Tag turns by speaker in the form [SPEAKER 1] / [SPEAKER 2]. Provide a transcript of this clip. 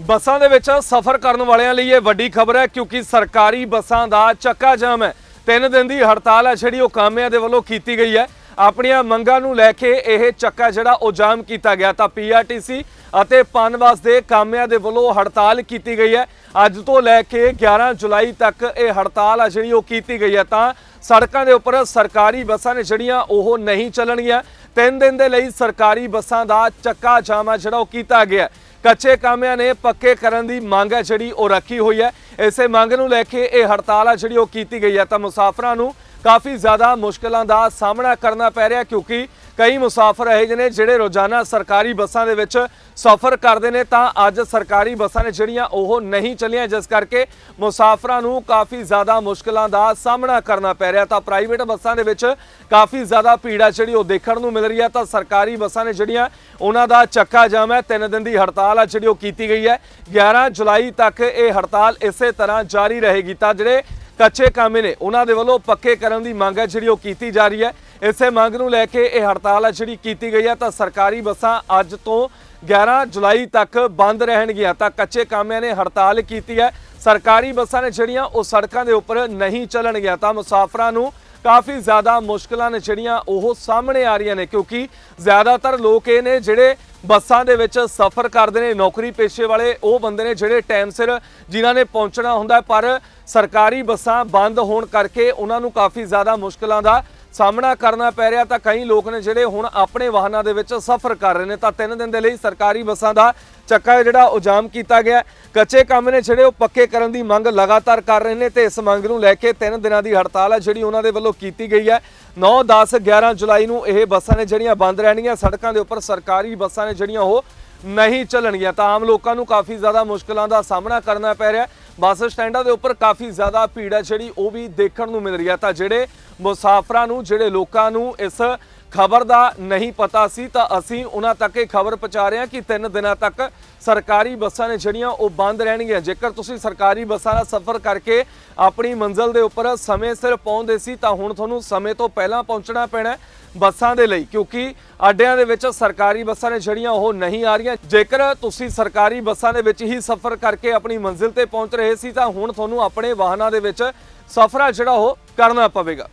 [SPEAKER 1] ਬੱਸਾਂ ਦੇ ਵਿੱਚ ਸਫ਼ਰ ਕਰਨ ਵਾਲਿਆਂ ਲਈ ਇਹ ਵੱਡੀ ਖਬਰ ਹੈ ਕਿਉਂਕਿ ਸਰਕਾਰੀ ਬੱਸਾਂ ਦਾ ਚੱਕਾ ਜਾਮ ਹੈ। ਤਿੰਨ ਦਿਨ ਦੀ ਹੜਤਾਲ ਹੈ, ਜਿਹੜੀ ਉਹ ਕਾਮਿਆਂ ਦੇ ਵੱਲੋਂ ਕੀਤੀ ਗਈ ਹੈ। ਆਪਣੀਆਂ ਮੰਗਾਂ ਨੂੰ ਲੈ ਕੇ ਇਹ ਚੱਕਾ ਜਿਹੜਾ ਉਹ ਜਾਮ ਕੀਤਾ ਗਿਆ। ਤਾਂ ਪੀਆਰਟੀਸੀ ਅਤੇ ਪਨਵਾਸ ਦੇ ਕਾਮਿਆਂ ਦੇ ਵੱਲੋਂ ਹੜਤਾਲ ਕੀਤੀ ਗਈ ਹੈ। ਅੱਜ ਤੋਂ ਲੈ ਕੇ 11 ਜੁਲਾਈ ਤੱਕ ਇਹ ਹੜਤਾਲ ਆ ਜਿਹੜੀ ਉਹ ਕੀਤੀ ਗਈ ਹੈ। ਤਾਂ ਸੜਕਾਂ ਦੇ ਉੱਪਰ ਸਰਕਾਰੀ ਬੱਸਾਂ ਨੇ ਜਿਹੜੀਆਂ ਉਹ ਨਹੀਂ ਚੱਲਣਗੀਆਂ। ਤਿੰਨ ਦਿਨ ਦੇ ਲਈ ਸਰਕਾਰੀ ਬੱਸਾਂ ਦਾ ਚੱਕਾ ਜਾਮ ਆ ਜਿਹੜਾ ਉਹ ਕੀਤਾ ਗਿਆ। ਕੱਚੇ ਕਾਮਿਆਂ ਨੇ ਪੱਕੇ ਕਰਨ ਦੀ ਮੰਗ ਹੈ ਜਿਹੜੀ ਉਹ ਰੱਖੀ ਹੋਈ ਹੈ। ਇਸੇ ਮੰਗ ਨੂੰ ਲੈ ਕੇ ਇਹ ਹੜਤਾਲ ਆ ਜਿਹੜੀ ਉਹ ਕੀਤੀ ਗਈ ਹੈ। ਤਾਂ ਮੁਸਾਫਰਾਂ ਨੂੰ ਕਾਫੀ ਜ਼ਿਆਦਾ ਮੁਸ਼ਕਲਾਂ ਦਾ ਸਾਹਮਣਾ ਕਰਨਾ ਪੈ ਰਿਹਾ ਕਿਉਂਕਿ ਕਈ ਮੁਸਾਫਰ ਇਹੋ ਜਿਹੇ ਨੇ ਜਿਹੜੇ ਰੋਜ਼ਾਨਾ ਸਰਕਾਰੀ ਬੱਸਾਂ ਦੇ ਵਿੱਚ ਸਫ਼ਰ ਕਰਦੇ ਨੇ ਤਾਂ ਅੱਜ ਸਰਕਾਰੀ ਬੱਸਾਂ ਨੇ ਜਿਹੜੀਆਂ ਉਹ ਨਹੀਂ ਚੱਲੀਆਂ, ਜਿਸ ਕਰਕੇ ਮੁਸਾਫਰਾਂ ਨੂੰ ਕਾਫੀ ਜ਼ਿਆਦਾ ਮੁਸ਼ਕਲਾਂ ਦਾ ਸਾਹਮਣਾ ਕਰਨਾ ਪੈ ਰਿਹਾ ਤਾਂ ਪ੍ਰਾਈਵੇਟ ਬੱਸਾਂ ਦੇ ਵਿੱਚ ਕਾਫੀ ਜ਼ਿਆਦਾ ਭੀੜ ਆ, ਜਿਹੜੀ ਉਹ ਦੇਖਣ ਨੂੰ ਮਿਲ ਰਹੀ ਹੈ। ਤਾਂ ਸਰਕਾਰੀ ਬੱਸਾਂ ਨੇ ਜਿਹੜੀਆਂ ਉਹਨਾਂ ਦਾ ਚੱਕਾ ਜਾਮ ਹੈ, ਤਿੰਨ ਦਿਨ ਦੀ ਹੜਤਾਲ ਆ ਜਿਹੜੀ ਉਹ ਕੀਤੀ ਗਈ ਹੈ। 11 ਜੁਲਾਈ ਤੱਕ ਇਹ ਹੜਤਾਲ ਇਸੇ ਤਰ੍ਹਾਂ ਜਾਰੀ ਰਹੇਗੀ। ਤਾਂ ਜਿਹੜੇ ਕੱਚੇ ਕਾਮੇ ਨੇ। ਉਹਨਾਂ ਦੇ ਵੱਲੋਂ ਪੱਕੇ ਕਰਨ ਦੀ ਮੰਗ ਹੈ, ਜਿਹੜੀ ਉਹ ਕੀਤੀ ਜਾ ਰਹੀ ਹੈ। ਇਸੇ ਮੰਗ ਨੂੰ ਲੈ ਕੇ ਇਹ ਹੜਤਾਲ ਹੈ ਜਿਹੜੀ ਕੀਤੀ ਗਈ ਹੈ, ਤਾਂ ਸਰਕਾਰੀ ਬੱਸਾਂ ਅੱਜ ਤੋਂ 11 ਜੁਲਾਈ ਤੱਕ ਬੰਦ ਰਹਿਣਗੀਆਂ। ਤਾਂ ਕੱਚੇ ਕਾਮਿਆਂ ਨੇ ਹੜਤਾਲ ਕੀਤੀ ਹੈ। ਸਰਕਾਰੀ ਬੱਸਾਂ ਨੇ ਜਿਹੜੀਆਂ ਉਹ ਸੜਕਾਂ ਦੇ ਉੱਪਰ ਨਹੀਂ ਚੱਲਣਗੀਆਂ, ਤਾਂ ਮੁਸਾਫਰਾਂ ਨੂੰ ਕਾਫੀ ਜ਼ਿਆਦਾ ਮੁਸ਼ਕਲਾਂ ਨੇ ਜਿਹੜੀਆਂ ਉਹ ਸਾਹਮਣੇ ਆ ਰਹੀਆਂ ਨੇ, ਕਿਉਂਕਿ ਜ਼ਿਆਦਾਤਰ ਲੋਕ ਇਹ ਨੇ ਜਿਹੜੇ ਬੱਸਾਂ ਦੇ ਵਿੱਚ ਸਫ਼ਰ ਕਰਦੇ ਨੇ, ਨੌਕਰੀ ਪੇਸ਼ੇ ਵਾਲੇ, ਉਹ ਬੰਦੇ ਨੇ ਜਿਹੜੇ ਟਾਈਮ ਸਿਰ ਜਿਨ੍ਹਾਂ ਨੇ ਪਹੁੰਚਣਾ ਹੁੰਦਾ ਪਰ ਸਰਕਾਰੀ ਬੱਸਾਂ ਬੰਦ ਹੋਣ ਕਰਕੇ ਉਹਨਾਂ ਨੂੰ ਕਾਫੀ ਜ਼ਿਆਦਾ ਮੁਸ਼ਕਲਾਂ ਦਾ ਸਾਹਮਣਾ ਕਰਨਾ ਪੈ ਰਿਹਾ ਤਾਂ ਕਈ ਲੋਕ ਨੇ ਜਿਹੜੇ ਹੁਣ ਆਪਣੇ ਵਾਹਨਾਂ ਦੇ ਵਿੱਚ ਸਫ਼ਰ ਕਰ ਰਹੇ ਨੇ। ਤਾਂ ਤਿੰਨ ਦਿਨ ਦੇ ਲਈ ਸਰਕਾਰੀ ਬੱਸਾਂ ਦਾ ਚੱਕਾ ਜਿਹੜਾ ਉਹ ਜਾਮ ਕੀਤਾ ਗਿਆ ਕੱਚੇ ਕੰਮ ਨੇ ਜਿਹੜੇ ਉਹ ਪੱਕੇ ਕਰਨ ਦੀ ਮੰਗ ਲਗਾਤਾਰ ਕਰ ਰਹੇ ਨੇ ਤੇ ਇਸ ਮੰਗ ਨੂੰ ਲੈ ਕੇ ਤਿੰਨ ਦਿਨਾਂ ਦੀ ਹੜਤਾਲ ਹੈ ਜਿਹੜੀ ਉਹਨਾਂ ਦੇ ਵੱਲੋਂ ਕੀਤੀ ਗਈ ਹੈ। 9 10 11 ਜੁਲਾਈ ਨੂੰ ਇਹ ਬੱਸਾਂ ਨੇ ਜਿਹੜੀਆਂ ਬੰਦ ਰਹਿਣਗੀਆਂ, ਸੜਕਾਂ ਦੇ ਉੱਪਰ ਸਰਕਾਰੀ ਬੱਸਾਂ ਨੇ ਜਿਹੜੀਆਂ ਉਹ ਨਹੀਂ ਚੱਲਣਗੀਆਂ, ਤਾਂ ਆਮ ਲੋਕਾਂ ਨੂੰ ਕਾਫੀ ਜ਼ਿਆਦਾ ਮੁਸ਼ਕਲਾਂ ਦਾ ਸਾਹਮਣਾ ਕਰਨਾ ਪੈ ਰਿਹਾ ਬੱਸ ਸਟੈਂਡਾਂ ਦੇ ਉੱਪਰ ਕਾਫੀ ਜ਼ਿਆਦਾ ਭੀੜ ਹੈ, ਜਿਹੜੀ ਉਹ ਵੀ ਦੇਖਣ ਨੂੰ ਮਿਲ ਰਹੀ ਹੈ। ਤਾਂ ਜਿਹੜੇ ਮੁਸਾਫਰਾਂ ਨੂੰ, ਜਿਹੜੇ ਲੋਕਾਂ ਨੂੰ ਇਸ ਖਬਰ ਦਾ ਨਹੀਂ ਪਤਾ ਸੀ ਤਾਂ ਅਸੀਂ ਉਹਨਾਂ ਤੱਕ ਇਹ ਖਬਰ ਪਹੁੰਚਾ ਰਹੇ ਹਾਂ ਕਿ ਤਿੰਨ ਦਿਨਾਂ ਤੱਕ ਸਰਕਾਰੀ ਬੱਸਾਂ ਨੇ ਜਿਹੜੀਆਂ ਉਹ ਬੰਦ ਰਹਿਣਗੀਆਂ। ਜੇਕਰ ਤੁਸੀਂ ਸਰਕਾਰੀ ਬੱਸਾਂ ਦਾ ਸਫ਼ਰ ਕਰਕੇ ਆਪਣੀ ਮੰਜ਼ਿਲ ਦੇ ਉੱਪਰ ਸਮੇਂ ਸਿਰ ਪਹੁੰਚਦੇ ਸੀ ਤਾਂ ਹੁਣ ਤੁਹਾਨੂੰ ਸਮੇਂ ਤੋਂ ਪਹਿਲਾਂ ਪਹੁੰਚਣਾ ਪੈਣਾ ਬੱਸਾਂ ਦੇ ਲਈ, ਕਿਉਂਕਿ ਅੱਡਿਆਂ ਦੇ ਵਿੱਚ ਸਰਕਾਰੀ ਬੱਸਾਂ ਨੇ ਜਿਹੜੀਆਂ ਉਹ ਨਹੀਂ ਆ ਰਹੀਆਂ। ਜੇਕਰ ਤੁਸੀਂ ਸਰਕਾਰੀ ਬੱਸਾਂ ਦੇ ਵਿੱਚ ਹੀ ਸਫ਼ਰ ਕਰਕੇ ਆਪਣੀ ਮੰਜ਼ਿਲ ਤੇ ਪਹੁੰਚ ਰਹੇ ਸੀ ਤਾਂ ਹੁਣ ਤੁਹਾਨੂੰ ਆਪਣੇ ਵਾਹਨਾਂ ਦੇ ਵਿੱਚ ਸਫ਼ਰ ਆ ਜਿਹੜਾ ਉਹ ਕਰਨਾ ਪਵੇਗਾ।